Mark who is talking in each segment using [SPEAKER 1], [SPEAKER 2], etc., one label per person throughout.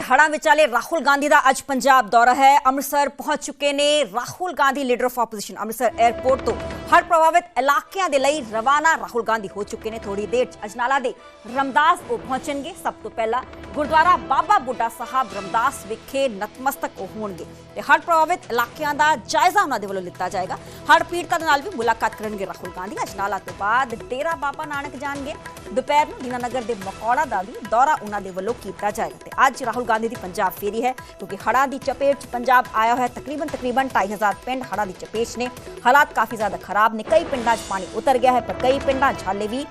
[SPEAKER 1] ਹੜ੍ਹਾਂ ਵਿਚਾਲੇ ਰਾਹੁਲ ਗਾਂਧੀ ਦਾ ਅੱਜ ਪੰਜਾਬ ਦੌਰਾ ਹੈ। ਅੰਮ੍ਰਿਤਸਰ ਪਹੁੰਚ ਚੁੱਕੇ ਨੇ Rahul Gandhi leader of opposition Amritsar airport ਤੋਂ। ਹੜ੍ਹ ਪ੍ਰਭਾਵਿਤ ਇਲਾਕਿਆਂ ਦੇ ਲਈ ਰਵਾਨਾ ਰਾਹੁਲ ਗਾਂਧੀ ਹੋ ਚੁੱਕੇ ਨੇ ਥੋੜੀ ਦੇਰ ਅਜਨਾਲਾ ਦੇ ਰਮਦਾਸ ਉਹ ਪਹੁੰਚਣਗੇ। ਸਭ ਤੋਂ ਪਹਿਲਾਂ ਗੁਰਦੁਆਰਾ ਬਾਬਾ ਬੁੱਢਾ ਸਾਹਿਬ ਰਮਦਾਸ ਵਿਖੇ ਨਤਮਸਤਕ ਉਹ ਹੋਣਗੇ। ਤੇ ਹਰ ਪ੍ਰਭਾਵਿਤ ਇਲਾਕਿਆਂ ਦਾ ਜਾਇਜ਼ਾ ਉਹਨਾਂ ਦੇ ਵੱਲੋਂ ਲਿੱਤਾ ਜਾਏਗਾ। ਹਰ ਪੀੜਤਾਂ ਦੇ ਨਾਲ ਵੀ ਮੁਲਾਕਾਤ ਕਰਨਗੇ ਰਾਹੁਲ ਗਾਂਧੀ। ਅਜਨਾਲਾ ਤੋਂ ਬਾਅਦ ਡੇਰਾ ਬਾਬਾ ਨਾਨਕ ਜਾਣਗੇ। ਦੁਪਹਿਰ ਨੂੰ ਦੀਨਾਨਗਰ ਦੇ ਮਕੌੜਾ ਦਾ ਵੀ ਦੌਰਾ ਉਹਨਾਂ ਦੇ ਵੱਲੋਂ ਕੀਤਾ ਜਾਏਗਾ ਤੇ ਅੱਜ ਰਾਹੁਲ ਗਾਂਧੀ ਦੀ ਪੰਜਾਬ ਫੇਰੀ ਹੈ, ਕਿਉਂਕਿ ਹੜ੍ਹਾਂ ਦੀ ਚਪੇਟ 'ਚ ਪੰਜਾਬ ਆਇਆ ਹੋਇਆ ਹੈ। ਤਕਰੀਬਨ ਤਕਰੀਬਨ 2500 ਪਿੰਡ ਹੜ੍ਹਾਂ ਦੀ ਚਪੇਟ 'ਚ ਨੇ। ਹਾਲਾਤ ਕਾਫੀ ਜ਼ਿਆਦਾ ਖਰਾਬ ਨੇ। ਕਈ ਪਿੰਡਾਂ 'ਚ ਪਾਣੀ ਉਤਰ ਗਿਆ ਹੈ, ਪਰ ਕਈ ਪਿੰਡਾਂ 'ਚ ਹਾਲੇ ਵੀ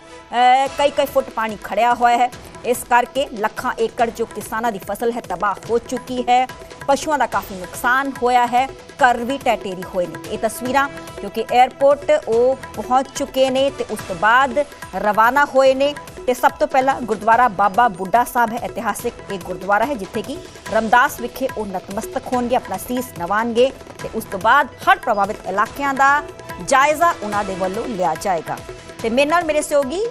[SPEAKER 1] ਕਈ ਕਈ ਫੁੱਟ ਪਾਣੀ ਖੜਿਆ ਹੋਇਆ ਹੈ। ਇਸ ਕਰਕੇ ਲੱਖਾਂ ਏਕੜ ਜੋ ਕਿਸਾਨਾਂ ਦੀ ਫਸਲ ਹੈ, ਤਬਾਹ ਹੋ ਚੁੱਕੀ ਹੈ। ਪਸ਼ੂਆਂ ਦਾ ਕਾਫੀ ਨੁਕਸਾਨ ਹੋਇਆ ਹੈ। ਘਰ ਵੀ ਟੈਟੇਰੀ ਹੋਏ ਨੇ। ਇਹ ਤਸਵੀਰਾਂ ਕਿਉਂਕਿ 에ਅਰਪੋਰਟ ਉਹ ਪਹੁੰਚ ਚੁੱਕੇ ਨੇ ਤੇ ਉਸ ਤੋਂ ਬਾਅਦ ਰਵਾਨਾ ਹੋਏ ਨੇ। ਤੇ ਸਭ ਤੋਂ ਪਹਿਲਾਂ ਗੁਰਦੁਆਰਾ ਬਾਬਾ ਬੁੱਢਾ ਸਾਹਿਬ ਹੈ, ਇਤਿਹਾਸਿਕ ਇੱਕ ਗੁਰਦੁਆਰਾ ਹੈ, ਜਿੱਥੇ ਕਿ ਰਮਦਾਸ ਵਿਖੇ ਉਹ ਨਤਮਸਤਕ ਹੋਣਗੇ, ਆਪਣਾ ਸੀਸ ਨਵਾਣਗੇ ਤੇ ਉਸ ਤੋਂ ਬਾਅਦ ਹਰ ਪ੍ਰਭਾਵਿਤ ਇਲਾਕਿਆਂ ਦਾ ਜਾਇਜ਼ਾ ਉਹਨਾਂ ਦੇ ਵੱਲੋਂ ਲਿਆ ਜਾਏਗਾ। ਤੇ ਮੇਰੇ ਨਾਲ ਮੇਰੇ ਸਹਿਯੋਗੀ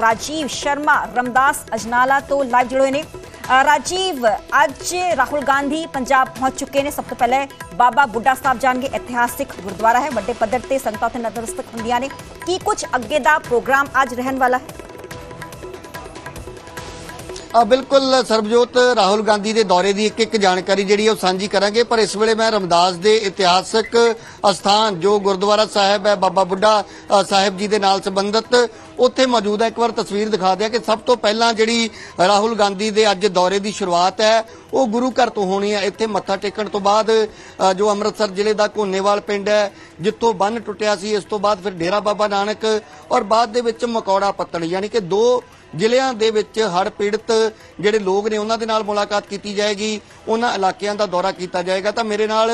[SPEAKER 1] ਰਾਜੀਵ ਸ਼ਰਮਾ ਰਮਦਾਸ ਅਜਨਾਲਾ ਤੋਂ ਲਾਈਵ ਜੁੜੇ ਹੋਏ ਨੇ। ਰਾਜੀਵ, ਅੱਜ ਰਾਹੁਲ ਗਾਂਧੀ ਪੰਜਾਬ ਪਹੁੰਚ ਚੁੱਕੇ ਨੇ। ਸਭ ਤੋਂ ਪਹਿਲੇ ਬਾਬਾ ਬੁੱਢਾ ਸਾਹਿਬ ਜਾਣਗੇ। ਇਤਿਹਾਸਿਕ ਗੁਰਦੁਆਰਾ ਹੈ। ਵੱਡੇ ਪੱਧਰ ਤੇ ਸੰਗਤਾਂ ਉੱਥੇ ਨਤਮਸਤਕ ਹੁੰਦੀਆਂ ਨੇ। ਕੀ ਕੁਝ ਅੱਗੇ ਦਾ ਪ੍ਰੋਗਰਾਮ ਅੱਜ ਰਹਿਣ ਵਾਲਾ ਹੈ?
[SPEAKER 2] ਆ ਬਿਲਕੁਲ ਸਰਬਜੋਤ, ਰਾਹੁਲ ਗਾਂਧੀ ਦੇ ਦੌਰੇ ਦੀ ਇੱਕ ਇੱਕ ਜਾਣਕਾਰੀ ਜਿਹੜੀ ਉਹ ਸਾਂਝੀ ਕਰਾਂਗੇ। ਪਰ ਇਸ ਵੇਲੇ ਮੈਂ ਰਮਦਾਸ ਦੇ ਇਤਿਹਾਸਕ ਅਸਥਾਨ ਜੋ ਗੁਰਦੁਆਰਾ ਸਾਹਿਬ ਹੈ, ਬਾਬਾ ਬੁੱਢਾ ਸਾਹਿਬ ਜੀ ਦੇ ਨਾਲ ਸੰਬੰਧਿਤ ਉੱਥੇ ਮੌਜੂਦ ਹੈ। ਇੱਕ ਵਾਰ ਤਸਵੀਰ ਦਿਖਾ ਦਿਆਂ ਕਿ ਸਭ ਤੋਂ ਪਹਿਲਾਂ ਜਿਹੜੀ ਰਾਹੁਲ ਗਾਂਧੀ ਦੇ ਅੱਜ ਦੌਰੇ ਦੀ ਸ਼ੁਰੂਆਤ ਹੈ, ਉਹ ਗੁਰੂ ਘਰ ਤੋਂ ਹੋਣੀ ਹੈ। ਇੱਥੇ ਮੱਥਾ ਟੇਕਣ ਤੋਂ ਬਾਅਦ ਜੋ ਅੰਮ੍ਰਿਤਸਰ ਜ਼ਿਲ੍ਹੇ ਦਾ ਕੋਨੇਵਾਲ ਪਿੰਡ ਹੈ, ਜਿੱਥੋਂ ਬੰਨ ਟੁੱਟਿਆ ਸੀ, ਇਸ ਤੋਂ ਬਾਅਦ ਫਿਰ ਡੇਰਾ ਬਾਬਾ ਨਾਨਕ ਔਰ ਬਾਅਦ ਦੇ ਵਿੱਚ ਮਕੌੜਾ ਪੱਤਣ। ਯਾਨੀ ਕਿ ਦੋ ਜ਼ਿਲ੍ਹਿਆਂ ਦੇ ਵਿੱਚ ਹੜ੍ਹ ਪੀੜਤ ਜਿਹੜੇ ਲੋਕ ਨੇ ਉਹਨਾਂ ਦੇ ਨਾਲ ਮੁਲਾਕਾਤ ਕੀਤੀ ਜਾਏਗੀ, ਉਹਨਾਂ ਇਲਾਕਿਆਂ ਦਾ ਦੌਰਾ ਕੀਤਾ ਜਾਏਗਾ। ਤਾਂ ਮੇਰੇ ਨਾਲ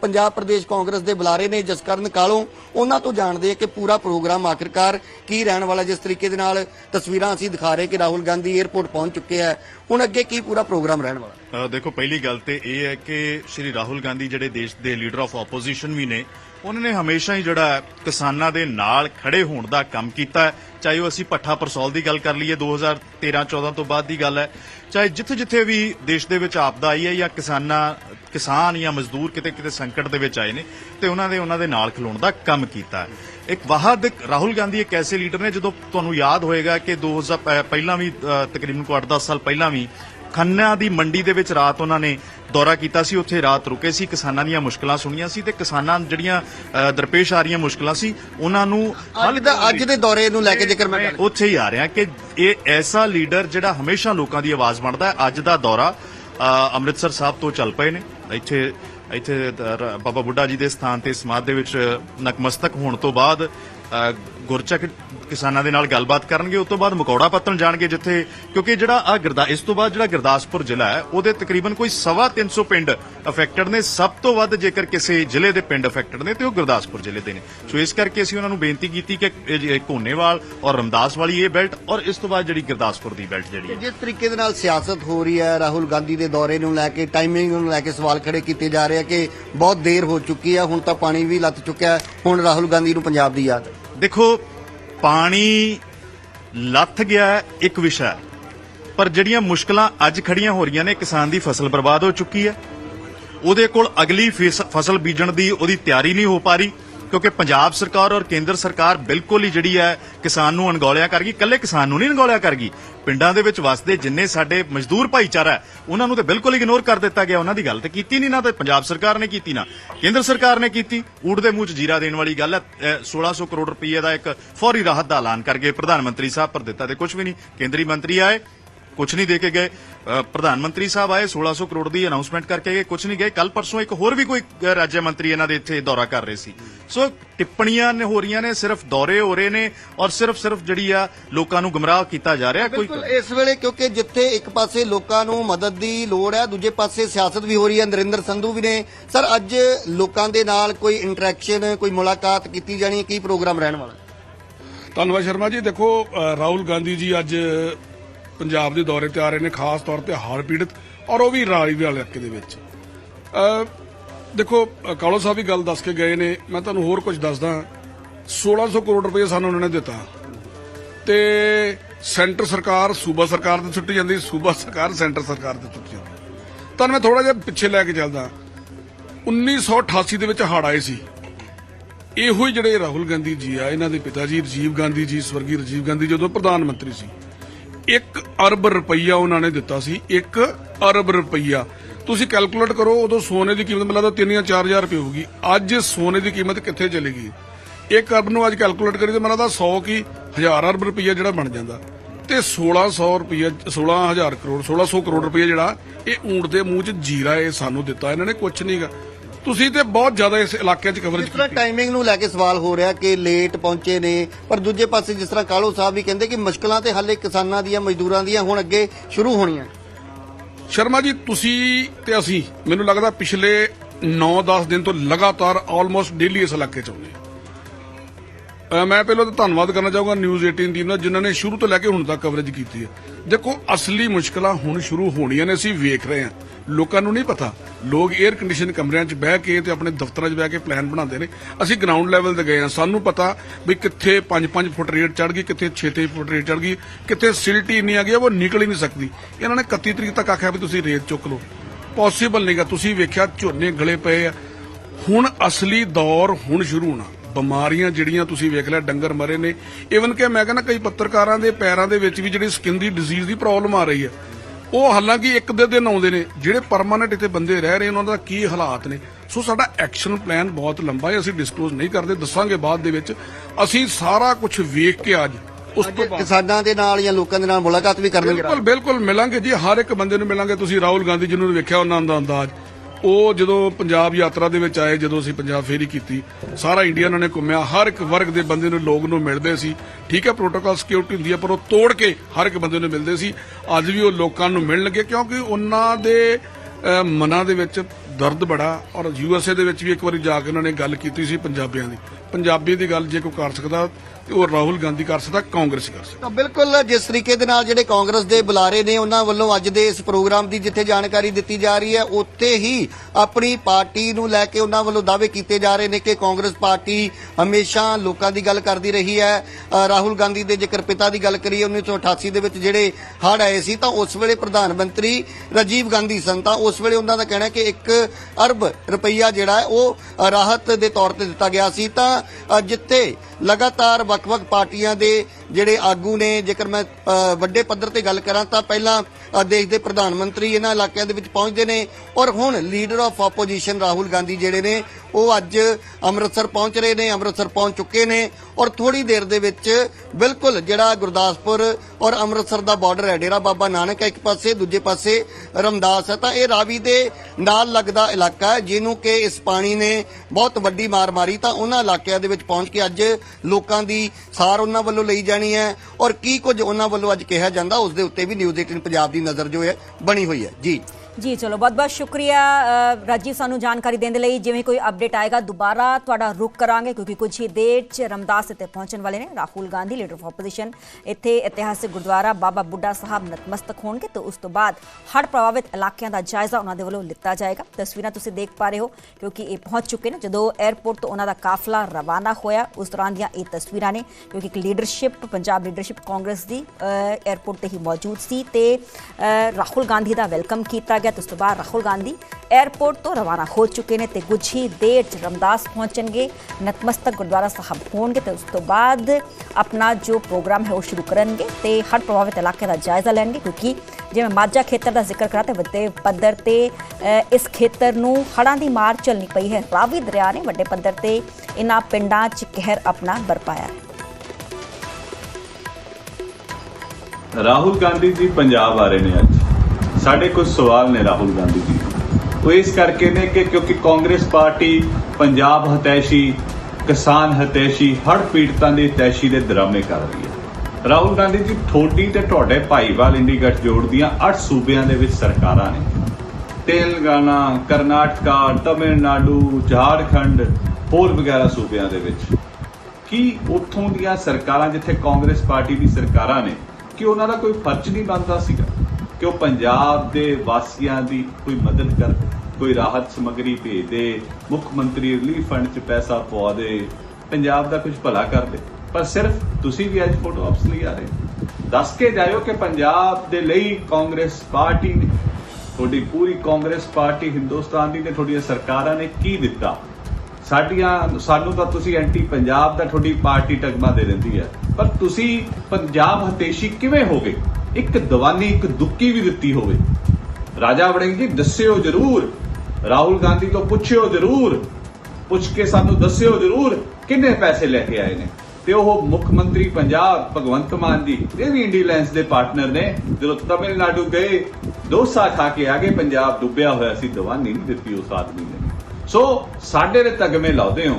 [SPEAKER 2] ਪੰਜਾਬ ਪ੍ਰਦੇਸ਼ ਕਾਂਗਰਸ ਦੇ ਬੁਲਾਰੇ ਨੇ ਜਸਕਰਨ ਕਾਲੋਂ। ਉਹਨਾਂ ਤੋਂ ਜਾਣਦੇ ਹਾਂ ਕਿ ਪੂਰਾ ਪ੍ਰੋਗਰਾਮ ਆਖਿਰਕਾਰ ਕੀ ਰਹਿਣ ਵਾਲਾ, ਜਿਸ ਤਰੀਕੇ ਦੇ ਨਾਲ ਤਸਵੀਰਾਂ ਅਸੀਂ ਦਿਖਾ ਰਹੇ ਕਿ ਰਾਹੁਲ ਗਾਂਧੀ 에ਅਰਪੋਰਟ ਪਹੁੰਚ ਚੁੱਕੇ ਹੈ। ਹੁਣ ਅੱਗੇ ਕੀ ਪੂਰਾ ਪ੍ਰੋਗਰਾਮ ਰਹਿਣ ਵਾਲਾ?
[SPEAKER 3] ਦੇਖੋ, ਪਹਿਲੀ ਗੱਲ ਤੇ ਇਹ ਹੈ ਕਿ ਸ਼੍ਰੀ ਰਾਹੁਲ ਗਾਂਧੀ ਜਿਹੜੇ ਦੇਸ਼ ਦੇ ਲੀਡਰ ਆਫ ਆਪੋਜੀਸ਼ਨ ਵੀ ਨੇ ਉਹਨਾਂ ਨੇ ਹਮੇਸ਼ਾ ਹੀ ਜਿਹੜਾ ਕਿਸਾਨਾਂ ਦੇ ਨਾਲ ਖੜੇ ਹੋਣ ਦਾ ਕੰਮ ਕੀਤਾ ਚਾਹੇ ਉਹ ਅਸੀਂ ਪੱਠਾ ਪਰਸੌਲ ਦੀ ਗੱਲ ਕਰ ਲਈਏ 2013-14 ਤੋਂ ਬਾਅਦ ਦੀ ਗੱਲ ਹੈ। ਚਾਹੇ ਜਿੱਥੇ-ਜਿੱਥੇ ਵੀ ਦੇਸ਼ ਦੇ ਵਿੱਚ ਆਪਦਾ ਆਈ ਹੈ ਜਾਂ ਕਿਸਾਨਾਂ, ਕਿਸਾਨ ਜਾਂ ਮਜ਼ਦੂਰ ਕਿਤੇ ਕਿਤੇ ਸੰਕਟ ਦੇ ਵਿੱਚ ਆਏ ਨੇ, ਤੇ ਉਹਨਾਂ ਦੇ ਉਹਨਾਂ ਦੇ ਨਾਲ ਖਲੋਣ ਦਾ ਕੰਮ ਕੀਤਾ ਇੱਕ ਵਾਹਦ ਇੱਕ ਰਾਹੁਲ ਗਾਂਧੀ ਇੱਕ ਐਸੇ ਲੀਡਰ ਨੇ ਜਦੋਂ ਤੁਹਾਨੂੰ ਯਾਦ ਹੋਏਗਾ ਕਿ 2000 ਪ- ਪਹਿਲਾਂ ਵੀ ਤਕਰੀਬਨ ਕੋ 8-10 ਸਾਲ ਪਹਿਲਾਂ ਵੀ ਖੰਨਾ ਦੀ ਮੰਡੀ ਦੇ ਵਿੱਚ ਰਾਤ ਉਹਨਾਂ ਨੇ ਦੌਰਾ ਕੀਤਾ ਸੀ। ਉੱਥੇ ਰਾਤ ਰੁਕੇ ਸੀ। ਕਿਸਾਨਾਂ ਦੀਆਂ ਮੁਸ਼ਕਲਾਂ ਸੁਣੀਆਂ ਸੀ ਤੇ ਕਿਸਾਨਾਂ ਜਿਹੜੀਆਂ ਦਰਪੇਸ਼ ਆ ਰਹੀਆਂ ਮੁਸ਼ਕਲਾਂ ਸੀ ਉਹਨਾਂ ਨੂੰ
[SPEAKER 2] ਦਾ ਅੱਜ ਦੇ ਦੌਰੇ ਨੂੰ ਲੈ ਕੇ ਜੇਕਰ ਮੈਂ
[SPEAKER 3] ਉੱਥੇ ਹੀ ਆ ਰਿਹਾ ਕਿ ਇਹ ਐਸਾ ਲੀਡਰ ਜਿਹੜਾ ਹਮੇਸ਼ਾ ਲੋਕਾਂ ਦੀ ਆਵਾਜ਼ ਬਣਦਾ ਹੈ। ਅੱਜ ਦਾ ਦੌਰਾ ਅੰਮ੍ਰਿਤਸਰ ਸਾਹਿਬ ਤੋਂ ਚੱਲ ਪਏ ਨੇ। ਇੱਥੇ ਇੱਥੇ ਬਾਬਾ ਬੁੱਢਾ ਜੀ ਦੇ ਸਥਾਨ ਤੇ ਸਮਾਧ ਦੇ ਵਿੱਚ ਨਕਮਸਤਕ ਹੋਣ ਤੋਂ ਬਾਅਦ ਗੁਰਚਕ ਕਿਸਾਨਾਂ ਦੇ ਨਾਲ ਗੱਲਬਾਤ ਕਰਨਗੇ, ਉਸ ਤੋਂ ਬਾਅਦ ਮਕੌੜਾ ਪੱਤਣ ਜਾਣਗੇ ਜਿੱਥੇ, ਕਿਉਂਕਿ ਜਿਹੜਾ ਆ ਗਰਦਾ, ਇਸ ਤੋਂ ਬਾਅਦ ਜਿਹੜਾ ਗੁਰਦਾਸਪੁਰ ਜ਼ਿਲ੍ਹਾ ਹੈ, ਉਹਦੇ ਤਕਰੀਬਨ ਕੋਈ ਸਵਾ ਤਿੰਨ ਸੌ ਪਿੰਡ ਅਫੈਕਟਡ ਨੇ, ਸਭ ਤੋਂ ਵੱਧ ਜੇਕਰ ਕਿਸੇ ਜ਼ਿਲ੍ਹੇ ਦੇ ਪਿੰਡ ਅਫੈਕਟਡ ਨੇ, ਤੇ ਉਹ ਗੁਰਦਾਸਪੁਰ ਜ਼ਿਲ੍ਹੇ ਦੇ ਨੇ। ਸੋ ਇਸ ਕਰਕੇ ਅਸੀਂ ਉਹਨਾਂ ਨੂੰ ਬੇਨਤੀ ਕੀਤੀ ਕਿ ਇਹ ਕੋਨੇਵਾਲ ਔਰ ਰਮਦਾਸ ਵਾਲੀ ਇਹ ਬੈਲਟ ਔਰ ਇਸ ਤੋਂ ਬਾਅਦ ਜਿਹੜੀ ਗੁਰਦਾਸਪੁਰ ਦੀ ਬੈਲਟ ਜਿਹੜੀ ਹੈ।
[SPEAKER 2] ਜਿਸ ਤਰੀਕੇ ਦੇ ਨਾਲ ਸਿਆਸਤ ਹੋ ਰਹੀ ਹੈ, ਰਾਹੁਲ ਗਾਂਧੀ ਦੇ ਦੌਰੇ ਨੂੰ ਲੈ ਕੇ ਟਾਈਮਿੰਗ ਨੂੰ ਲੈ ਕੇ ਸਵਾਲ ਖੜੇ ਕੀਤੇ ਜਾ ਰਹੇ ਆ ਕਿ ਬਹੁਤ ਦੇਰ ਹੋ ਚੁੱਕੀ ਹੈ ਹੁਣ ਤਾਂ ਪਾਣੀ ਵੀ ਲੱਤ ਚੁੱਕਿਆ ਹੁਣ ਰਾਹੁਲ ਗਾਂਧੀ ਨੂੰ ਪੰਜਾਬ ਦੀ ਯਾਦ ਹੈ।
[SPEAKER 3] ਦੇਖੋ, ਪਾਣੀ ਲੱਥ ਗਿਆ ਇੱਕ ਵਿਸ਼ਾ। ਪਰ ਜਿਹੜੀਆਂ ਮੁਸ਼ਕਲਾਂ ਅੱਜ ਖੜੀਆਂ ਹੋ ਰਹੀਆਂ ਨੇ, ਕਿਸਾਨ ਦੀ ਫਸਲ ਬਰਬਾਦ ਹੋ ਚੁੱਕੀ ਹੈ। ਉਹਦੇ ਕੋਲ ਅਗਲੀ ਫੇਸ- ਫਸਲ ਬੀਜਣ ਦੀ ਉਹਦੀ ਤਿਆਰੀ ਨਹੀਂ ਹੋ ਪਾ ਰਹੀ। ਕਿਉਂਕਿ ਪੰਜਾਬ ਸਰਕਾਰ ਔਰ ਕੇਂਦਰ ਸਰਕਾਰ ਬਿਲਕੁਲ ਹੀ ਜਿਹੜੀ ਹੈ ਕਿਸਾਨ ਨੂੰ ਅਣਗੌਲਿਆ ਕਰ ਗਈ, ਇਕੱਲੇ ਕਿਸਾਨ ਨੂੰ ਨਹੀਂ ਅਣਗੌਲਿਆ ਕਰ ਗਈ। ਪਿੰਡਾਂ ਦੇ ਵਿੱਚ ਵਸਦੇ ਜਿੰਨੇ ਸਾਡੇ ਮਜ਼ਦੂਰ ਭਾਈਚਾਰਾ ਉਹਨਾਂ ਨੂੰ ਤੇ ਬਿਲਕੁਲ ਇਗਨੋਰ ਕਰ ਦਿੱਤਾ ਗਿਆ। ਉਹਨਾਂ ਦੀ ਗੱਲ ਤੇ ਕੀਤੀ ਨਹੀਂ ਨਾ, ਤੇ ਪੰਜਾਬ ਸਰਕਾਰ ਨੇ ਕੀਤੀ ਨਾ। ਕੇਂਦਰ ਸਰਕਾਰ ਨੇ ਕੀਤੀ ਊੜ ਦੇ ਮੂੰਹ 'ਚ ਜੀਰਾ ਦੇਣ ਵਾਲੀ ਗੱਲ ਹੈ। ਅਹ 1600 ਕਰੋੜ ਰੁਪਏ ਦਾ ਇੱਕ ਫੌਰੀ ਰਾਹਤ ਦਾ ਐਲਾਨ ਕਰਕੇ ਪ੍ਰਧਾਨ ਮੰਤਰੀ ਸਾਹਿਬ ਪਰ ਦਿੱਤਾ ਤੇ ਕੁਝ ਵੀ ਨਹੀਂ। ਕੇਂਦਰੀ ਮੰਤਰੀ ਆਏ ਕੁਝ ਨਹੀਂ ਦੇ ਕੇ ਗਏ। ਪ੍ਰਧਾਨ ਮੰਤਰੀ ਸਾਹਿਬ ਆਏ 1600 ਕਰੋੜ ਦੀ ਅਨਾਉਂਸਮੈਂਟ ਕਰਕੇ ਗਏ ਕੁਝ ਨਹੀਂ ਗਏ। ਕੱਲ ਪਰਸੋਂ ਇੱਕ ਹੋਰ ਵੀ ਕੋਈ ਰਾਜ ਮੰਤਰੀ ਇਹਨਾਂ ਦੇ ਇੱਥੇ ਦੌਰਾ ਕਰ ਰਹੇ ਸੀ। ਸੋ ਟਿੱਪਣੀਆਂ ਨੇ ਹੋ ਰਹੀਆਂ ਨੇ ਸਿਰਫ ਦੌਰੇ ਹੋ ਰਹੇ ਨੇ ਔਰ ਸਿਰਫ ਸਿਰਫ ਜਿਹੜੀ ਆ ਲੋਕਾਂ ਨੂੰ ਗੁੰਮਰਾਹ ਕੀਤਾ ਜਾ ਰਿਹਾ ਕੋਈ
[SPEAKER 2] ਬਿਲਕੁਲ ਇਸ ਵੇਲੇ ਕਿਉਂਕਿ ਜਿੱਥੇ ਇੱਕ ਪਾਸੇ ਲੋਕਾਂ ਨੂੰ ਮਦਦ ਦੀ ਲੋੜ ਹੈ ਦੂਜੇ ਪਾਸੇ ਸਿਆਸਤ ਵੀ ਹੋ ਰਹੀ ਹੈ ਨਰਿੰਦਰ ਸੰਧੂ ਵੀ ਨੇ। ਸਰ ਅੱਜ ਲੋਕਾਂ ਦੇ ਨਾਲ ਕੋਈ ਇੰਟਰੈਕਸ਼ਨ ਕੋਈ ਮੁਲਾਕਾਤ ਕੀਤੀ ਜਾਣੀ ਕੀ ਪ੍ਰੋਗਰਾਮ ਰਹਿਣ ਵਾਲਾ ਹੈ?
[SPEAKER 4] ਧੰਨਵਾਦ ਸ਼ਰਮਾ ਜੀ। ਦੇਖੋ ਰਾਹੁਲ ਗਾਂਧੀ ਜੀ ਅੱਜ ਪੰਜਾਬ ਦੇ ਦੌਰੇ ਤੇ ਆ ਰਹੇ ਨੇ ਖਾਸ ਤੌਰ ਤੇ ਹਾਰ ਪੀੜਤ ਔਰ ਉਹ ਵੀ ਰਾਲੀ ਵਾਲੇ ਇਲਾਕੇ ਦੇ ਵਿੱਚ। ਦੇਖੋ ਅ, ਕਾਲੋ ਸਾਹਿਬ ਵੀ ਗੱਲ ਦੱਸ ਕੇ ਗਏ ਨੇ ਮੈਂ ਤੁਹਾਨੂੰ ਹੋਰ ਕੁਝ ਦੱਸਦਾ। 1600 ਕਰੋੜ ਰੁਪਏ ਸਾਨੂੰ ਉਹਨਾਂ ਨੇ ਦਿੱਤਾ। ਤੇ ਸੈਂਟਰ ਸਰਕਾਰ ਸੂਬਾ ਸਰਕਾਰ ਤੇ ਛੁੱਟੀ ਜਾਂਦੀ ਸੂਬਾ ਸਰਕਾਰ ਸੈਂਟਰ ਸਰਕਾਰ ਤੇ ਛੁੱਟੀ ਜਾਂਦੀ। ਤਾਂ ਮੈਂ ਥੋੜਾ ਜਿਹਾ ਪਿੱਛੇ ਲੈ ਕੇ ਚੱਲਦਾ। 1988 ਦੇ ਵਿੱਚ ਹੜ੍ਹ ਆਏ ਸੀ। ਇਹੋ ਹੀ ਜਿਹੜੇ ਰਾਹੁਲ ਗਾਂਧੀ ਜੀ ਆ ਇਹਨਾਂ ਦੇ ਪਿਤਾ ਜੀ ਰਾਜੀਵ ਗਾਂਧੀ ਜੀ ਸਵਰਗੀ ਰਾਜੀਵ ਗਾਂਧੀ ਜਦੋਂ ਪ੍ਰਧਾਨ ਮੰਤਰੀ ਸੀ। 1 ਅਰਬ ਰੁਪਈਆ ਉਹਨਾਂ ਨੇ ਦਿੱਤਾ ਸੀ 1 ਅਰਬ ਰੁਪਈਆ। ਤੁਸੀਂ ਕੈਲਕੂਲੇਟ ਕਰੋ, ਉਦੋਂ ਸੋਨੇ ਦੀ ਕੀਮਤ ਮੈਨੂੰ ਲੱਗਦਾ 3 ਜਾਂ 4000 ਰੁਪਏ ਹੋਊਗੀ। ਅੱਜ ਸੋਨੇ ਦੀ ਕੀਮਤ ਕਿੱਥੇ ਚਲੇਗੀ? ਗਈ 1 ਅਰਬ ਨੂੰ ਅੱਜ ਕੈਲਕੂਲੇਟ ਕਰੀ ਤੇ ਮੈਨੂੰ ਲੱਗਦਾ 100 ਕੀ 1000 ਅਰਬ ਰੁਪਈਆ ਜਿਹੜਾ ਬਣ ਜਾਂਦਾ। ਤੇ 1600 ਰੁਪਈਆ 16000 ਕਰੋੜ 1600 ਕਰੋੜ ਰੁਪਈਆ ਜਿਹੜਾ, ਇਹ ਊਂਟ ਦੇ ਮੂੰਹ 'ਚ ਜੀਰਾ ਇਹ ਸਾਨੂੰ ਦਿੱਤਾ, ਇਹਨਾਂ ਨੇ ਕੁਝ ਨਹੀਂਗਾ ਤੁਸੀਂ ਤੇ ਬਹੁਤ ਜ਼ਿਆਦਾ ਇਸ ਇਲਾਕੇ 'ਚ ਕਵਰੇਜ
[SPEAKER 2] ਜਿਸ ਤਰ੍ਹਾਂ ਟਾਈਮਿੰਗ ਨੂੰ ਲੈ ਕੇ ਸਵਾਲ ਹੋ ਰਿਹਾ ਕਿ ਲੇਟ ਪਹੁੰਚੇ ਨੇ ਪਰ ਦੂਜੇ ਪਾਸੇ ਜਿਸ ਤਰ੍ਹਾਂ ਕਾਲੋ ਸਾਹਿਬ ਵੀ ਕਹਿੰਦੇ ਕਿ ਮੁਸ਼ਕਲਾਂ ਤੇ ਹਾਲੇ ਕਿਸਾਨਾਂ ਦੀਆਂ ਮਜ਼ਦੂਰਾਂ ਦੀਆਂ ਹੁਣ ਅੱਗੇ ਸ਼ੁਰੂ ਹੋਣੀਆਂ।
[SPEAKER 4] ਸ਼ਰਮਾ ਜੀ ਤੁਸੀਂ ਤੇ ਅਸੀਂ ਮੈਨੂੰ ਲੱਗਦਾ ਪਿਛਲੇ 9-10 ਦਿਨ ਤੋਂ ਲਗਾਤਾਰ ਆਲਮੋਸਟ ਡੇਲੀ ਇਸ ਇਲਾਕੇ 'ਚ ਆਉਂਦੇ ਮੈਂ ਪਹਿਲਾਂ ਤਾਂ ਧੰਨਵਾਦ ਕਰਨਾ ਚਾਹੂੰਗਾ ਨਿਊਜ਼ 18 ਟੀਮ ਦਾ ਜਿਨ੍ਹਾਂ ਨੇ ਸ਼ੁਰੂ ਤੋਂ ਲੈ ਕੇ ਹੁਣ ਤੱਕ ਕਵਰੇਜ ਕੀਤੀ ਹੈ। ਦੇਖੋ ਅਸਲੀ ਮੁਸ਼ਕਲਾਂ ਹੁਣ ਸ਼ੁਰੂ ਹੋਣੀਆਂ ਨੇ ਅਸੀਂ ਵੇਖ ਰਹੇ ਹਾਂ। ਲੋਕਾਂ ਨੂੰ ਨਹੀਂ ਪਤਾ। ਲੋਕ 에ਅਰ ਕੰਡੀਸ਼ਨ ਕਮਰਿਆਂ 'ਚ ਬਹਿ ਕੇ ਤੇ ਆਪਣੇ ਦਫ਼ਤਰਾਂ 'ਚ ਬਹਿ ਕੇ ਪਲਾਨ ਬਣਾਉਂਦੇ ਨੇ। ਅਸੀਂ ਗਰਾਊਂਡ ਲੈਵਲ ਤੇ ਗਏ ਹਾਂ। ਸਾਨੂੰ ਪਤਾ ਵੀ ਕਿੱਥੇ 5-5 ਫੁੱਟ ਰੇਟ ਚੜ ਗਈ, ਕਿੱਥੇ 6-6 ਫੁੱਟ ਰੇਟ ਚੜ ਗਈ, ਕਿੱਥੇ ਸਿਲਟੀ ਇੰਨੀ ਆ ਗਈ ਉਹ ਨਿਕਲ ਹੀ ਨਹੀਂ ਸਕਦੀ। ਇਹਨਾਂ ਨੇ 31 ਤਰੀਕ ਤੱਕ ਆਖਿਆ ਵੀ ਤੁਸੀਂ ਰੇਤ ਚੁੱਕ ਲਓ। ਪੋਸੀਬਲ ਨਹੀਂਗਾ ਤੁਸੀਂ ਵੇਖਿਆ ਝੋਨੇ ਗਲੇ ਪਏ ਆ। ਹੁਣ ਅਸਲੀ ਦੌਰ ਹੁਣ ਸ਼ੁਰੂ ਹੋਣਾ। ਬਿਮਾਰੀਆਂ ਜਿਹੜੀਆਂ ਤੁਸੀਂ ਵੇਖ ਲਿਆ, ਡੰਗਰ ਮਰੇ ਨੇ। ਇਵਨ ਕਿ ਮੈਂ ਕਹਿੰਦਾ ਕਈ ਪੱਤਰਕਾਰਾਂ ਦੇ ਪੈਰਾਂ ਦੇ ਵਿੱਚ ਵੀ ਜਿਹੜੀ ਸਕਿਨ ਦੀ ਡਿਜ਼ੀਜ਼ ਦੀ ਪ੍ਰੋਬਲਮ ਆ ਰਹੀ ਹੈ ਉਹ ਹਾਲਾਂਕਿ ਇੱਕ ਦੇ ਦਿਨ ਆਉਂਦੇ ਨੇ ਜਿਹੜੇ ਪਰਮਾਨੈਂਟ ਇੱਥੇ ਬੰਦੇ ਰਹਿ ਰਹੇ ਉਹਨਾਂ ਦਾ ਕੀ ਹਾਲਾਤ ਨੇ? ਸੋ ਸਾਡਾ ਐਕਸ਼ਨ ਪਲਾਨ ਬਹੁਤ ਲੰਬਾ ਹੈ ਅਸੀਂ ਡਿਸਕਲੋਜ਼ ਨਹੀਂ ਕਰਦੇ ਦੱਸਾਂਗੇ ਬਾਅਦ ਦੇ ਵਿੱਚ। ਅਸੀਂ ਸਾਰਾ ਕੁਝ ਵੇਖ ਕੇ ਅੱਜ ਉਸ ਤੋਂ ਬਾਅਦ
[SPEAKER 2] ਕਿਸਾਨਾਂ ਦੇ ਨਾਲ ਜਾਂ ਲੋਕਾਂ ਦੇ ਨਾਲ ਮੁਲਾਕਾਤ ਵੀ ਕਰਨਗੇ
[SPEAKER 4] ਬਿਲਕੁਲ ਬਿਲਕੁਲ ਮਿਲਾਂਗੇ ਜੀ ਹਰ ਇੱਕ ਬੰਦੇ ਨੂੰ ਮਿਲਾਂਗੇ। ਤੁਸੀਂ ਰਾਹੁਲ ਗਾਂਧੀ ਜੀ ਨੂੰ ਵੇਖਿਆ ਉਹਨਾਂ ਦਾ ਅੰਦਾਜ਼। ਉਹ ਜਦੋਂ ਪੰਜਾਬ ਯਾਤਰਾ ਦੇ ਵਿੱਚ ਆਏ, ਜਦੋਂ ਅਸੀਂ ਪੰਜਾਬ ਫੇਰੀ ਕੀਤੀ, ਸਾਰਾ ਇੰਡੀਆ ਉਹਨਾਂ ਨੇ ਘੁੰਮਿਆ। ਹਰ ਇੱਕ ਵਰਗ ਦੇ ਬੰਦੇ ਨੂੰ ਲੋਕ ਨੂੰ ਮਿਲਦੇ ਸੀ। ਠੀਕ ਹੈ ਪ੍ਰੋਟੋਕਾਲ ਸਿਕਿਉਰਿਟੀ ਹੁੰਦੀ ਹੈ, ਪਰ ਉਹ ਤੋੜ ਕੇ ਹਰ ਇੱਕ ਬੰਦੇ ਨੂੰ ਮਿਲਦੇ ਸੀ। ਅੱਜ ਵੀ ਉਹ ਲੋਕਾਂ ਨੂੰ ਮਿਲਣ ਲੱਗੇ, ਕਿਉਂਕਿ ਉਹਨਾਂ ਦੇ ਮਨਾਂ ਦੇ ਵਿੱਚ ਦਰਦ ਬੜਾ, ਔਰ ਯੂਐਸਏ ਦੇ ਵਿੱਚ ਵੀ ਇੱਕ ਵਾਰੀ ਜਾ ਕੇ ਉਹਨਾਂ ਨੇ ਗੱਲ ਕੀਤੀ ਸੀ ਪੰਜਾਬੀਆਂ ਦੀ। ਪੰਜਾਬੀ ਦੀ ਗੱਲ ਜੇ ਕੋਈ ਕਰ ਸਕਦਾ ਤੇ ਉਹ ਰਾਹੁਲ ਗਾਂਧੀ ਕਰ ਸਕਦਾ, ਕਾਂਗਰਸ ਕਰ ਸਕਦਾ।
[SPEAKER 2] ਤਾਂ ਬਿਲਕੁਲ ਜਿਸ ਤਰੀਕੇ ਦੇ ਨਾਲ ਜਿਹੜੇ ਕਾਂਗਰਸ ਦੇ ਬੁਲਾਰੇ ਨੇ, ਉਹਨਾਂ ਵੱਲੋਂ ਅੱਜ ਦੇ ਇਸ ਪ੍ਰੋਗਰਾਮ ਦੀ ਜਿੱਥੇ ਜਾਣਕਾਰੀ ਦਿੱਤੀ ਜਾ ਰਹੀ ਹੈ, ਉੱਥੇ ਹੀ ਆਪਣੀ ਪਾਰਟੀ ਨੂੰ ਲੈ ਕੇ ਉਹਨਾਂ ਵੱਲੋਂ ਦਾਅਵੇ ਕੀਤੇ ਜਾ ਰਹੇ ਨੇ ਕਿ ਕਾਂਗਰਸ ਪਾਰਟੀ ਹਮੇਸ਼ਾ ਲੋਕਾਂ ਦੀ ਗੱਲ ਕਰਦੀ ਰਹੀ ਹੈ। ਰਾਹੁਲ ਗਾਂਧੀ ਦੇ ਜੇਕਰ ਪਿਤਾ ਦੀ ਗੱਲ ਕਰੀਏ 1988 ਦੇ ਵਿੱਚ ਜਿਹੜੇ ਹੜ ਆਏ ਸੀ, ਤਾਂ ਉਸ ਵੇਲੇ ਪ੍ਰਧਾਨ ਮੰਤਰੀ ਰਾਜੀਵ ਗਾਂਧੀ ਸਨ। ਤਾਂ ਉਸ ਵੇਲੇ ਉਹਨਾਂ ਦਾ ਕਹਿਣਾ ਕਿ 1 ਅਰਬ ਰੁਪਈਆ ਜਿਹੜਾ ਹੈ, ਉਹ ਰਾਹਤ ਦੇ ਤੌਰ ਤੇ ਦਿੱਤਾ ਗਿਆ ਸੀ। ਤਾਂ ਜਿੱਥੇ ਲਗਾਤਾਰ ਵੱਖ-ਵੱਖ ਪਾਰਟੀਆਂ ਦੇ ਜਿਹੜੇ ਆਗੂ ਨੇ, ਜੇਕਰ ਮੈਂ ਵੱਡੇ ਪੱਧਰ ਤੇ ਗੱਲ ਕਰਾਂ, ਤਾਂ ਪਹਿਲਾਂ ਦੇਸ਼ ਦੇ ਪ੍ਰਧਾਨ ਮੰਤਰੀ ਇਹਨਾਂ ਇਲਾਕਿਆਂ ਦੇ ਵਿੱਚ ਪਹੁੰਚਦੇ ਨੇ। ਔਰ ਹੁਣ leader of opposition Rahul Gandhi ਜਿਹੜੇ ਨੇ, ਉਹ ਅੱਜ ਅੰਮ੍ਰਿਤਸਰ ਪਹੁੰਚ ਰਹੇ ਨੇ, ਅੰਮ੍ਰਿਤਸਰ ਪਹੁੰਚ ਚੁੱਕੇ ਨੇ। ਔਰ ਥੋੜੀ ਦੇਰ ਦੇ ਵਿੱਚ ਬਿਲਕੁਲ ਜਿਹੜਾ ਗੁਰਦਾਸਪੁਰ ਔਰ ਅੰਮ੍ਰਿਤਸਰ ਦਾ ਬਾਰਡਰ ਹੈ, ਡੇਰਾ ਬਾਬਾ ਨਾਨਕ ਹੈ ਇੱਕ ਪਾਸੇ, ਦੂਜੇ ਪਾਸੇ ਰਮਦਾਸ ਹੈ। ਤਾਂ ਇਹ ਰਾਵੀ ਦੇ ਨਾਲ ਲੱਗਦਾ ਇਲਾਕਾ ਹੈ, ਜਿਹਨੂੰ ਕਿ ਇਸ ਪਾਣੀ ਨੇ ਬਹੁਤ ਵੱਡੀ ਮਾਰ ਮਾਰੀ। ਤਾਂ ਉਹਨਾਂ ਇਲਾਕਿਆਂ ਦੇ ਵਿੱਚ ਪਹੁੰਚ ਕੇ ਅੱਜ ਲੋਕਾਂ ਦੀ ਸਾਰ ਉਹਨਾਂ ਵੱਲੋਂ ਲਈ ਜਾ ਜਾਣੀ ਹੈ ਔਰ ਕੀ ਕੁਝ ਉਹਨਾਂ ਵੱਲੋਂ ਅੱਜ ਕਿਹਾ ਜਾਂਦਾ, ਉਸ ਦੇ ਉੱਤੇ ਵੀ ਨਿਊਜ਼ 18 ਪੰਜਾਬ ਦੀ ਨਜ਼ਰ ਜੋ ਹੈ ਬਣੀ ਹੋਈ ਹੈ। ਜੀ।
[SPEAKER 1] ਜੀ, ਚਲੋ ਬਹੁਤ ਬਹੁਤ ਸ਼ੁਕਰੀਆ ਰਾਜੀਵ ਸਾਨੂੰ ਜਾਣਕਾਰੀ ਦੇਣ ਦੇ ਲਈ। ਜਿਵੇਂ ਕੋਈ ਅਪਡੇਟ ਆਏਗਾ, ਦੁਬਾਰਾ ਤੁਹਾਡਾ ਰੁਕ ਕਰਾਂਗੇ, ਕਿਉਂਕਿ ਕੁਝ ਹੀ ਦੇਰ ਚ ਰਮਦਾਸ ਇੱਥੇ ਪਹੁੰਚਣ ਵਾਲੇ ਨੇ। Rahul Gandhi leader of opposition ਇੱਥੇ ਇਤਿਹਾਸਿਕ ਗੁਰਦੁਆਰਾ ਬਾਬਾ ਬੁੱਢਾ ਸਾਹਿਬ ਨਤਮਸਤਕ ਹੋਣਗੇ ਤੇ ਉਸ ਤੋਂ ਬਾਅਦ ਹੜ੍ਹ ਪ੍ਰਭਾਵਿਤ ਇਲਾਕਿਆਂ ਦਾ ਜਾਇਜ਼ਾ ਉਹਨਾਂ ਦੇ ਵੱਲੋਂ ਲਿੱਤਾ ਜਾਏਗਾ। ਤਸਵੀਰਾਂ ਤੁਸੀਂ ਦੇਖ ਪਾ ਰਹੇ ਹੋ, ਕਿਉਂਕਿ ਇਹ ਪਹੁੰਚ ਚੁੱਕੇ ਨੇ। ਜਦੋਂ 에ਅਰਪੋਰਟ ਤੋਂ ਉਹਨਾਂ ਦਾ ਕਾਫਲਾ ਰਵਾਨਾ ਹੋਇਆ, ਉਸ ਦੌਰਾਨ ਦੀਆਂ ਇਹ ਤਸਵੀਰਾਂ ਨੇ, ਕਿਉਂਕਿ ਇੱਕ ਲੀਡਰਸ਼ਿਪ ਪੰਜਾਬ ਲੀਡਰਸ਼ਿਪ ਕਾਂਗਰਸ ਦੀ 에ਅਰਪੋਰਟ ਤੇ ਹੀ ਮੌਜੂਦ ਸੀ ਤੇ ਰਾਹੁਲ ਗਾਂਧੀ ਦਾ ਵੈਲਕਮ ਕੀਤਾ ਗਿਆ ਤੇ ਉਸ ਤੋਂ ਬਾਅਦ ਰਾਹੁਲ ਗਾਂਧੀ 에ਅਰਪੋਰਟ ਤੋਂ ਰਵਾਨਾ ਹੋ ਚੁੱਕੇ ਨੇ ਤੇ ਕੁਝ ਦੇਰ ਚ ਰਮਦਾਸ ਪਹੁੰਚਣਗੇ। ਨਤਮਸਤਕ ਗੁਰਦੁਆਰਾ ਸਾਹਿਬ ਹੋਣਗੇ ਤੇ ਉਸ ਤੋਂ ਬਾਅਦ ਆਪਣਾ ਜੋ ਪ੍ਰੋਗਰਾਮ ਹੈ ਉਹ ਸ਼ੁਰੂ ਕਰਨਗੇ ਤੇ ਹੜ੍ਹ ਪ੍ਰਭਾਵਿਤ ਇਲਾਕੇ ਦਾ ਜਾਇਜ਼ਾ ਲੈਣਗੇ ਕਿਉਂਕਿ ਜਿਵੇਂ ਮਾਝਾ ਖੇਤਰ ਦਾ ਜ਼ਿਕਰ ਕਰਾ ਤੇ ਵੱਡੇ ਪੱਧਰ ਤੇ ਇਸ ਖੇਤਰ ਨੂੰ ਹੜਾਂ ਦੀ ਮਾਰ ਝੱਲਣੀ ਪਈ ਹੈ। ਰਾਵੀ ਦਰਿਆ ਨੇ ਵੱਡੇ ਪੱਧਰ ਤੇ ਇਹਨਾਂ ਪਿੰਡਾਂ 'ਚ ਕਹਿਰ ਆਪਣਾ ਬਰਪਾਇਆ
[SPEAKER 5] ਰਾਹੁਲ ਗਾਂਧੀ ਜੀ ਪੰਜਾਬ ਆ ਰਹੇ ਨੇ ਅੱਜ। ਸਾਡੇ ਕੁਝ ਸਵਾਲ ਨੇ ਰਾਹੁਲ ਗਾਂਧੀ ਜੀ। ਉਹ ਇਸ ਕਰਕੇ ਨੇ ਕਿ ਕਿਉਂਕਿ ਕਾਂਗਰਸ ਪਾਰਟੀ, ਪੰਜਾਬ ਹਤੈਸ਼ੀ, ਕਿਸਾਨ ਹਤੈਸ਼ੀ, ਹੜ੍ਹ ਪੀੜਤਾਂ ਦੀ ਹਤੈਸ਼ੀ ਦੇ ਡਰਾਮੇ ਕਰ ਰਹੀ ਹੈ। ਰਾਹੁਲ ਗਾਂਧੀ ਜੀ ਥੋੜੀ ਤੇ ਤੁਹਾਡੇ ਭਾਈਵਾਲ ਇੰਡੀ ਗੱਠਜੋੜ ਦੀਆਂ 8 ਸੂਬਿਆਂ ਦੇ ਵਿੱਚ ਸਰਕਾਰਾਂ ਨੇ। ਤੇਲੰਗਾਨਾ, ਕਰਨਾਟਕਾ, ਤਮਿਲਨਾਡੂ, ਝਾਰਖੰਡ, ਹੋਰ ਵਗੈਰਾ ਸੂਬਿਆਂ ਦੇ ਵਿੱਚ। ਕੀ ਉੱਥੋਂ ਦੀਆਂ ਸਰਕਾਰਾਂ, ਜਿੱਥੇ ਕਾਂਗਰਸ ਪਾਰਟੀ ਦੀ ਸਰਕਾਰਾਂ ਨੇ, ਕਿ ਉਹਨਾਂ ਦਾ ਕੋਈ ਫਰਜ਼ ਨਹੀਂ ਬਣਦਾ ਸੀਗਾ? ਕਿ ਉਹ ਪੰਜਾਬ ਦੇ ਵਾਸੀਆਂ ਦੀ ਕੋਈ ਮਦਦ ਕਰਦੇ ਕੋਈ ਰਾਹਤ ਸਮੱਗਰੀ ਭੇਜ ਦੇ, ਮੁੱਖ ਮੰਤਰੀ ਰਿਲੀਫ ਫੰਡ 'ਚ ਪੈਸਾ ਪਵਾ ਦੇ, ਪੰਜਾਬ ਦਾ ਕੁਝ ਭਲਾ ਕਰਦੇ ਪਰ ਸਿਰਫ ਤੁਸੀਂ ਵੀ ਅੱਜ ਫੋਟੋ ਆਪਸ ਲਈ ਆ ਰਹੇ ਦੱਸ ਕੇ ਜਾਇਓ ਕਿ ਪੰਜਾਬ ਦੇ ਲਈ ਕਾਂਗਰਸ ਪਾਰਟੀ ਨੇ, ਤੁਹਾਡੀ ਪੂਰੀ ਕਾਂਗਰਸ ਪਾਰਟੀ ਹਿੰਦੁਸਤਾਨ ਦੀ ਤੇ ਤੁਹਾਡੀਆਂ ਸਰਕਾਰਾਂ ਨੇ ਕੀ ਦਿੱਤਾ? ਸਾਡੀਆਂ, ਸਾਨੂੰ ਤਾਂ ਤੁਸੀਂ ਐਂਟੀ ਪੰਜਾਬ ਦਾ ਤੁਹਾਡੀ ਪਾਰਟੀ ਟਗਮਾ ਦੇ ਦਿੰਦੀ ਹੈ। ਪਰ ਤੁਸੀਂ ਪੰਜਾਬ ਹਤੇਸ਼ੀ ਕਿਵੇਂ ਹੋ ਗਏ ਇੱਕ ਦਵਾਨੀ ਇੱਕ ਦੁੱਕੀ ਵੀ ਦਿੱਤੀ ਹੋਵੇ। ਰਾਜਾ ਵੜਿੰਗ ਜੀ ਦੱਸਿਓ ਜ਼ਰੂਰ। ਰਾਹੁਲ ਗਾਂਧੀ ਤੋਂ ਪੁੱਛਿਓ ਜ਼ਰੂਰ। ਪੁੱਛ ਕੇ ਸਾਨੂੰ ਦੱਸਿਓ ਜ਼ਰੂਰ ਕਿੰਨੇ ਪੈਸੇ ਲੈ ਕੇ ਆਏ ਨੇ। ਤੇ ਉਹ ਮੁੱਖ ਮੰਤਰੀ ਪੰਜਾਬ, ਭਗਵੰਤ ਮਾਨ ਜੀ ਇਹ ਵੀ ਇੰਡੀਲੈਂਸ ਦੇ ਪਾਰਟਨਰ ਨੇ, ਜਦੋਂ ਤਮਿਲਨਾਡੂ ਗਏ, ਡੋਸਾ ਖਾ ਕੇ ਆ ਗਏ, ਪੰਜਾਬ ਡੁੱਬਿਆ ਹੋਇਆ ਸੀ, ਦਵਾਨੀ ਨਹੀਂ ਦਿੱਤੀ ਉਸ ਆਦਮੀ ਨੇ। ਸੋ, ਸਾਡੇ ਦੇ ਤਗਮੇ ਲਾਉਂਦੇ ਹੋ,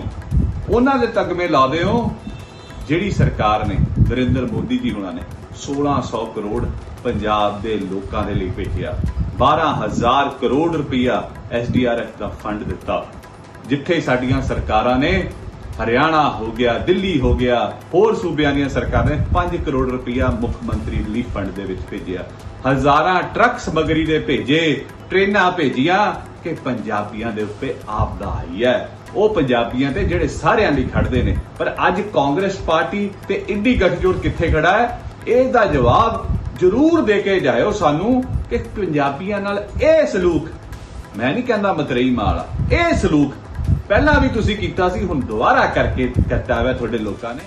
[SPEAKER 5] ਉਹਨਾਂ ਦੇ ਤਗਮੇ ਲਾਉਂਦੇ ਹੋ, ਜਿਹੜੀ ਸਰਕਾਰ ਨੇ, ਨਰਿੰਦਰ ਮੋਦੀ ਜੀ ਹੁਣਾਂ ਨੇ। 1600 ਕਰੋੜ ਪੰਜਾਬ ਦੇ ਲੋਕਾਂ ਦੇ ਲਈ ਭੇਜਿਆ। 12000 ਕਰੋੜ ਰੁਪਇਆ ਐਸਡੀਆਰਐਫ ਦਾ ਫੰਡ ਦਿੱਤਾ। ਜਿੱਥੇ ਸਾਡੀਆਂ ਸਰਕਾਰਾਂ ਨੇ ਹਰਿਆਣਾ ਹੋ ਗਿਆ, ਦਿੱਲੀ ਹੋ ਗਿਆ, ਹੋਰ ਸੂਬਿਆਂ ਦੀਆਂ ਸਰਕਾਰਾਂ ਨੇ 5 ਕਰੋੜ ਰੁਪਇਆ ਮੁੱਖ ਮੰਤਰੀ ਰਿਲੀਫ ਫੰਡ ਦੇ ਵਿੱਚ ਭੇਜਿਆ। ਹਜ਼ਾਰਾਂ ਟਰੱਕ ਸਮਗਰੀ ਦੇ ਭੇਜੇ, ਟ੍ਰੇਨਾਂ ਭੇਜੀਆਂ ਕਿ ਪੰਜਾਬੀਆਂ ਦੇ ਉੱਤੇ ਆਪਦਾ ਆਈ ਹੈ। ਉਹ ਪੰਜਾਬੀਆਂ ਤੇ ਜਿਹੜੇ ਸਾਰਿਆਂ ਲਈ ਖੜਦੇ ਨੇ। ਪਰ ਅੱਜ ਕਾਂਗਰਸ ਪਾਰਟੀ ਤੇ ਇੰਡੀ ਗੱਠਜੋੜ ਕਿੱਥੇ ਖੜਾ ਹੈ? ਇਹਦਾ ਜਵਾਬ ਜ਼ਰੂਰ ਦੇ ਕੇ ਜਾਇਓ ਸਾਨੂੰ ਕਿ ਪੰਜਾਬੀਆਂ ਨਾਲ ਇਹ ਸਲੂਕ ਮੈਂ ਨਹੀਂ ਕਹਿੰਦਾ ਮਤਰੇਈ ਮਾਲ ਆ, ਇਹ ਸਲੂਕ ਪਹਿਲਾਂ ਵੀ ਤੁਸੀਂ ਕੀਤਾ ਸੀ ਹੁਣ ਦੁਬਾਰਾ ਕਰਕੇ ਕਰਤਾ ਹੋਇਆ ਤੁਹਾਡੇ ਲੋਕਾਂ ਨੇ।